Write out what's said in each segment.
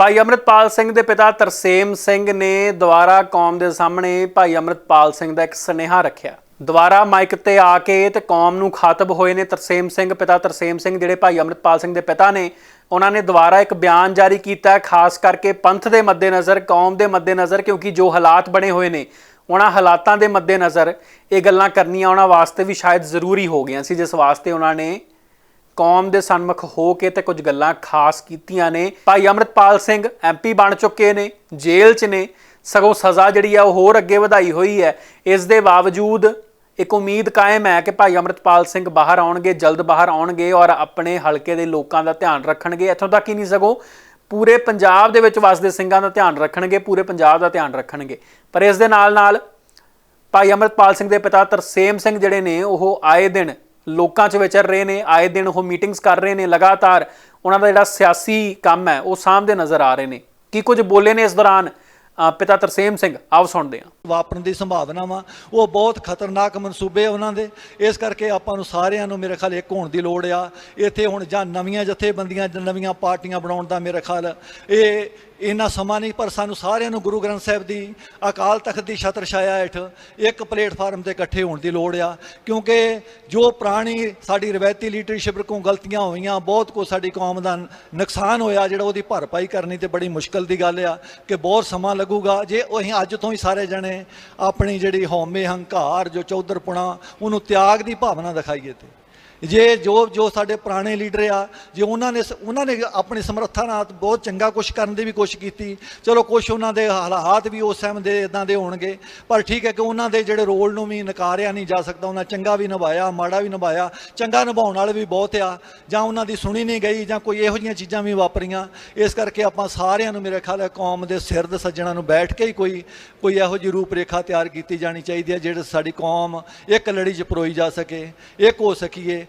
ਭਾਈ ਅਮਰਿਤਪਾਲ ਸਿੰਘ ਦੇ ਪਿਤਾ ਤਰਸੇਮ ਸਿੰਘ ਨੇ ਦੁਆਰਾ ਕੌਮ ਦੇ ਸਾਹਮਣੇ ਭਾਈ ਅਮਰਿਤਪਾਲ ਸਿੰਘ ਦਾ ਇੱਕ ਸੁਨੇਹਾ ਰੱਖਿਆ। ਦੁਆਰਾ ਮਾਈਕ ਤੇ ਆ ਕੇ ਤੇ ਕੌਮ ਨੂੰ ਖਾਤਬ ਹੋਏ ਨੇ ਤਰਸੇਮ ਸਿੰਘ, ਪਿਤਾ ਤਰਸੇਮ ਸਿੰਘ, ਜਿਹੜੇ ਭਾਈ ਅਮਰਿਤਪਾਲ ਸਿੰਘ ਦੇ ਪਿਤਾ ਨੇ, ਉਹਨਾਂ ਨੇ ਦੁਆਰਾ ਇੱਕ ਬਿਆਨ ਜਾਰੀ ਕੀਤਾ, ਖਾਸ ਕਰਕੇ ਪੰਥ ਦੇ ਮੱਦੇਨਜ਼ਰ, ਕੌਮ ਦੇ ਮੱਦੇਨਜ਼ਰ, ਕਿਉਂਕਿ ਜੋ ਹਾਲਾਤ ਬਣੇ ਹੋਏ ਨੇ, ਉਹਨਾਂ ਹਾਲਾਤਾਂ ਦੇ ਮੱਦੇਨਜ਼ਰ ਇਹ ਗੱਲਾਂ ਕਰਨੀਆਂ ਉਹਨਾਂ ਵਾਸਤੇ ਵੀ ਸ਼ਾਇਦ ਜ਼ਰੂਰੀ ਹੋ ਗਈਆਂ ਸੀ, ਜਿਸ ਵਾਸਤੇ ਉਹਨਾਂ ਨੇ ਕੌਮ ਦੇ ਸਨਮੁਖ ਹੋ ਕੇ ਤੇ ਕੁਝ ਗੱਲਾਂ ਖਾਸ ਕੀਤੀਆਂ ਨੇ। ਭਾਈ ਅਮਰਿਤਪਾਲ ਸਿੰਘ ਐਮਪੀ ਬਣ ਚੁੱਕੇ ਨੇ, ਜੇਲ੍ਹ 'ਚ ਨੇ। ਸਗੋਂ ਸਜ਼ਾ ਜਿਹੜੀ ਆ ਉਹ ਹੋਰ ਅੱਗੇ ਵਧਾਈ ਹੋਈ ਹੈ। ਇਸ ਦੇ ਬਾਵਜੂਦ ਇੱਕ ਉਮੀਦ ਕਾਇਮ ਹੈ ਕਿ ਭਾਈ ਅਮਰਿਤਪਾਲ ਸਿੰਘ ਬਾਹਰ ਆਉਣਗੇ, ਜਲਦ ਬਾਹਰ ਆਉਣਗੇ ਔਰ ਆਪਣੇ ਹਲਕੇ ਦੇ ਲੋਕਾਂ ਦਾ ਧਿਆਨ ਰੱਖਣਗੇ। ਇੱਥੋਂ ਤੱਕ ਹੀ ਨਹੀਂ ਸਗੋਂ ਪੂਰੇ ਪੰਜਾਬ ਦੇ ਵਿੱਚ ਵਸਦੇ ਸਿੰਘਾਂ ਦਾ ਧਿਆਨ ਰੱਖਣਗੇ, ਪੂਰੇ ਪੰਜਾਬ ਦਾ ਧਿਆਨ ਰੱਖਣਗੇ। ਪਰ ਇਸ ਦੇ ਨਾਲ ਨਾਲ ਭਾਈ ਅਮਰਪਾਲ ਸਿੰਘ ਦੇ ਪਿਤਾ ਤਰਸੇਮ ਸਿੰਘ ਜਿਹੜੇ ਨੇ, ਉਹ ਆਏ ਦਿਨ ਲੋਕਾਂ 'ਚ ਵਿਚਰ ਰਹੇ ਨੇ, ਆਏ ਦਿਨ ਉਹ ਮੀਟਿੰਗਸ ਕਰ ਰਹੇ ਨੇ ਲਗਾਤਾਰ। ਉਹਨਾਂ ਦਾ ਜਿਹੜਾ ਸਿਆਸੀ ਕੰਮ ਹੈ, ਉਹ ਸਾਹਮਣੇ ਨਜ਼ਰ ਆ ਰਹੇ ਨੇ। ਕੀ ਕੁਝ ਬੋਲੇ ਨੇ ਇਸ ਦੌਰਾਨ? ਪਿਤਾ ਤਰਸੇਮ ਸਿੰਘ, ਆਓ ਸੁਣਦੇ ਹਾਂ। ਵਾਪਰਨ ਦੀ ਸੰਭਾਵਨਾ ਵਾ, ਉਹ ਬਹੁਤ ਖਤਰਨਾਕ ਮਨਸੂਬੇ ਆ ਉਹਨਾਂ ਦੇ। ਇਸ ਕਰਕੇ ਆਪਾਂ ਨੂੰ ਸਾਰਿਆਂ ਨੂੰ ਮੇਰੇ ਖਿਆਲ ਇੱਕ ਹੋਣ ਦੀ ਲੋੜ ਆ। ਇੱਥੇ ਹੁਣ ਜਾਂ ਨਵੀਆਂ ਜਥੇਬੰਦੀਆਂ, ਜਾਂ ਨਵੀਆਂ ਪਾਰਟੀਆਂ ਬਣਾਉਣ ਦਾ ਮੇਰੇ ਖਿਆਲ। ਇਹ ਇੰਨਾ ਸਮਾਂ ਨਹੀਂ, ਪਰ ਸਾਨੂੰ ਸਾਰਿਆਂ ਨੂੰ ਗੁਰੂ ਗ੍ਰੰਥ ਸਾਹਿਬ ਦੀ ਅਕਾਲ ਤਖਤ ਦੀ ਛਤਰ ਛਾਇਆ ਹੇਠ ਇੱਕ ਪਲੇਟਫਾਰਮ ਤੇ ਇਕੱਠੇ ਹੋਣ ਦੀ ਲੋੜ ਆ। ਕਿਉਂਕਿ ਜੋ ਪੁਰਾਣੀ ਸਾਡੀ ਰਵਾਇਤੀ ਲੀਡਰਸ਼ਿਪ ਕੋਲ ਗਲਤੀਆਂ ਹੋਈਆਂ, ਬਹੁਤ ਕੋ ਸਾਡੀ ਕੌਮ ਦਾ ਨੁਕਸਾਨ ਹੋਇਆ, ਜਿਹੜਾ ਉਹਦੀ ਭਰਪਾਈ ਕਰਨੀ ਤੇ ਬੜੀ ਮੁਸ਼ਕਲ ਦੀ ਗੱਲ ਆ ਕਿ ਬਹੁਤ ਸਮਾਂ ਲੱਗ ਲੱਗੂਗਾ, ਜੇ ਉਹ ਅਸੀਂ ਅੱਜ ਤੋਂ ਹੀ ਸਾਰੇ ਜਣੇ ਆਪਣੀ ਜਿਹੜੀ ਹਉਮੈ ਹੰਕਾਰ ਜੋ ਚੌਧਰਪੁਣਾ ਉਹਨੂੰ ਤਿਆਗ ਦੀ ਭਾਵਨਾ ਦਿਖਾਈਏ ਤੇ। ਜੇ ਜੋ ਜੋ ਸਾਡੇ ਪੁਰਾਣੇ ਲੀਡਰ ਆ, ਜੇ ਉਹਨਾਂ ਨੇ ਸ- ਉਹਨਾਂ ਨੇ ਆਪਣੀ ਸਮਰੱਥਾ ਨਾਲ ਬਹੁਤ ਚੰਗਾ ਕੁਝ ਕਰਨ ਦੀ ਵੀ ਕੋਸ਼ਿਸ਼ ਕੀਤੀ, ਚਲੋ ਕੁਝ ਉਹਨਾਂ ਦੇ ਹਾਲਾਤ ਵੀ ਉਸ ਟਾਈਮ ਦੇ ਇਦਾਂ ਦੇ ਹੋਣਗੇ, ਪਰ ਠੀਕ ਹੈ ਕਿ ਉਹਨਾਂ ਦੇ ਜਿਹੜੇ ਰੋਲ ਨੂੰ ਵੀ ਨਕਾਰਿਆ ਨਹੀਂ ਜਾ ਸਕਦਾ, ਉਹਨਾਂ ਚੰਗਾ ਵੀ ਨਿਭਾਇਆ, ਮਾੜਾ ਵੀ ਨਿਭਾਇਆ, ਚੰਗਾ ਨਿਭਾਉਣ ਵਾਲੇ ਵੀ ਬਹੁਤ ਆ, ਜਾਂ ਉਹਨਾਂ ਦੀ ਸੁਣੀ ਨਹੀਂ ਗਈ, ਜਾਂ ਕੋਈ ਇਹੋ ਜਿਹੀਆਂ ਚੀਜ਼ਾਂ ਵੀ ਵਾਪਰੀਆਂ, ਇਸ ਕਰਕੇ ਆਪਾਂ ਸਾਰਿਆਂ ਨੂੰ ਮੇਰੇ ਖਿਆਲ ਹੈ ਕੌਮ ਦੇ ਸਿਰ ਦੇ ਸੱਜਣਾ ਨੂੰ ਬੈਠ ਕੇ ਹੀ ਕੋਈ ਕੋਈ ਇਹੋ ਜਿਹੀ ਰੂਪ ਰੇਖਾ ਤਿਆਰ ਕੀਤੀ ਜਾਣੀ ਚਾਹੀਦੀ ਹੈ, ਜਿਹੜੇ ਸਾਡੀ ਕੌਮ ਇੱਕ ਲੜੀ 'ਚ ਪਰੋਈ ਜਾ ਸਕੇ, ਇੱਕ ਹੋ ਸਕੀਏ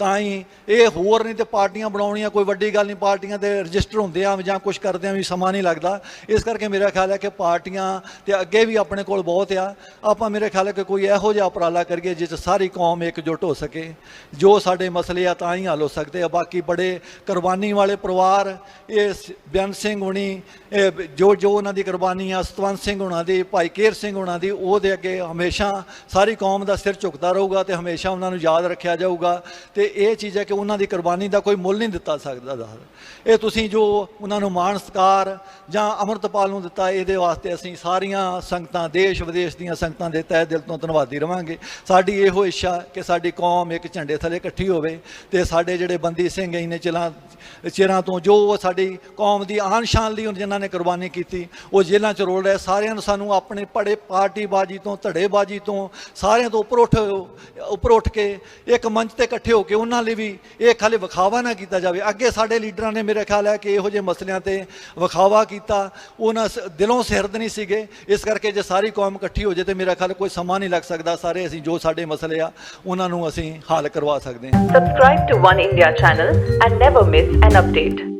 ਤਾਂ ਹੀ ਇਹ ਹੋਰ ਨਹੀਂ ਤੇ ਪਾਰਟੀਆਂ ਬਣਾਉਣੀਆਂ, ਕੋਈ ਵੱਡੀ ਗੱਲ ਨਹੀਂ, ਪਾਰਟੀਆਂ ਦੇ ਰਜਿਸਟਰ ਹੁੰਦੇ ਆ, ਜਾਂ ਕੁਝ ਕਰਦੇ ਆ, ਵੀ ਸਮਾਂ ਨਹੀਂ ਲੱਗਦਾ। ਇਸ ਕਰਕੇ ਮੇਰਾ ਖਿਆਲ ਹੈ ਕਿ ਪਾਰਟੀਆਂ ਤੇ ਅੱਗੇ ਵੀ ਆਪਣੇ ਕੋਲ ਬਹੁਤ ਆ। ਆਪਾਂ ਮੇਰੇ ਖਿਆਲ ਹੈ ਕਿ ਕੋਈ ਇਹੋ ਜਿਹਾ ਉਪਰਾਲਾ ਕਰੀਏ ਜਿਸ 'ਚ ਸਾਰੀ ਕੌਮ ਇਕਜੁੱਟ ਹੋ ਸਕੇ। ਜੋ ਸਾਡੇ ਮਸਲੇ ਆ ਤਾਂ ਹੀ ਹੱਲ ਹੋ ਸਕਦੇ ਆ। ਬਾਕੀ ਬੜੇ ਕੁਰਬਾਨੀ ਵਾਲੇ ਪਰਿਵਾਰ, ਇਹ ਸ- ਬੇਅੰਤ ਸਿੰਘ ਹੁਣੀ, ਇਹ ਜੋ ਜੋ ਉਹਨਾਂ ਦੀ ਕੁਰਬਾਨੀ ਆ, ਸਤਵੰਤ ਸਿੰਘ ਹੁਣਾਂ ਦੀ, ਭਾਈ ਕੇਰ ਸਿੰਘ ਹੁਣਾਂ ਦੀ, ਉਹਦੇ ਅੱਗੇ ਹਮੇਸ਼ਾ ਸਾਰੀ ਕੌਮ ਦਾ ਸਿਰ ਝੁਕਦਾ ਰਹੂਗਾ ਤੇ ਹਮੇਸ਼ਾ ਉਹਨਾਂ ਨੂੰ ਯਾਦ ਰੱਖਿਆ ਜਾਊਗਾ। ਤੇ ਇਹ ਚੀਜ਼ ਹੈ ਕਿ ਉਹਨਾਂ ਦੀ ਕੁਰਬਾਨੀ ਦਾ ਕੋਈ ਮੁੱਲ ਨਹੀਂ ਦਿੱਤਾ ਸਕਦਾ ਦਾ ਇਹ ਤੁਸੀਂ ਜੋ ਉਹਨਾਂ ਨੂੰ ਮਾਣ ਸਤਿਕਾਰ ਜਾਂ ਅਮਰਤਪਾਲ ਨੂੰ ਦਿੱਤਾ, ਇਹਦੇ ਵਾਸਤੇ ਅਸੀਂ ਸਾਰੀਆਂ ਸੰਗਤਾਂ, ਦੇਸ਼ ਵਿਦੇਸ਼ ਦੀਆਂ ਸੰਗਤਾਂ ਦੇ ਤਹਿ ਦਿਲ ਤੋਂ ਧੰਨਵਾਦੀ ਰਵਾਂਗੇ। ਸਾਡੀ ਇਹੋ ਇੱਛਾ ਕਿ ਸਾਡੀ ਕੌਮ ਇੱਕ ਝੰਡੇ ਥੱਲੇ ਇਕੱਠੀ ਹੋਵੇ ਤੇ ਸਾਡੇ ਜਿਹੜੇ ਬੰਦੀ ਸਿੰਘ ਇਹਨੇ ਚਿਰਾਂ ਚਿਰਾਂ ਤੋਂ ਜੋ ਸਾਡੀ ਕੌਮ ਦੀ ਆਨ ਸ਼ਾਨ ਲਈ ਜਿਨ੍ਹਾਂ ਨੇ ਕੁਰਬਾਨੀ ਕੀਤੀ, ਉਹ ਜੇਲ੍ਹਾਂ 'ਚ ਰੋਲ ਰਹੇ, ਸਾਰਿਆਂ ਨੂੰ ਸਾਨੂੰ ਆਪਣੇ ਪੜੇ ਪਾਰਟੀਬਾਜੀ ਤੋਂ, ਧੜੇਬਾਜੀ ਤੋਂ ਸਾਰਿਆਂ ਤੋਂ ਉੱਪਰ ਉੱਠ ਉੱਪਰ ਉੱਠ ਕੇ ਇੱਕ ਮੰਚ ਤੇ ਇਕੱਠੇ ਹੋ ਕੇ ਉਹਨਾਂ ਲਈ ਵੀ ਇਹ ਖਾਲੀ ਵਿਖਾਵਾ ਨਾ ਕੀਤਾ ਜਾਵੇ। ਅੱਗੇ ਸਾਡੇ ਲੀਡਰਾਂ ਨੇ ਮੇਰੇ ਖਿਆਲ ਹੈ ਕਿ ਇਹੋ ਜਿਹੇ ਮਸਲਿਆਂ ਤੇ ਵਿਖਾਵਾ ਕੀਤਾ। ਉਹਨਾਂ ਦਿਲੋਂ ਸਿਰਦ ਨਹੀਂ ਸੀਗੇ। ਇਸ ਕਰਕੇ ਜੇ ਸਾਰੀ ਕੌਮ ਇਕੱਠੀ ਹੋ ਜੇ ਤੇ ਮੇਰਾ ਖਿਆਲ ਕੋਈ ਸਮਾਂ ਨਹੀਂ ਲੱਗ ਸਕਦਾ। ਸਾਰੇ ਅਸੀਂ ਜੋ ਸਾਡੇ ਮਸਲੇ ਆ, ਉਹਨਾਂ ਨੂੰ ਅਸੀਂ ਹੱਲ ਕਰਵਾ ਸਕਦੇ ਹਾਂ। Subscribe to One India channel and never miss an update.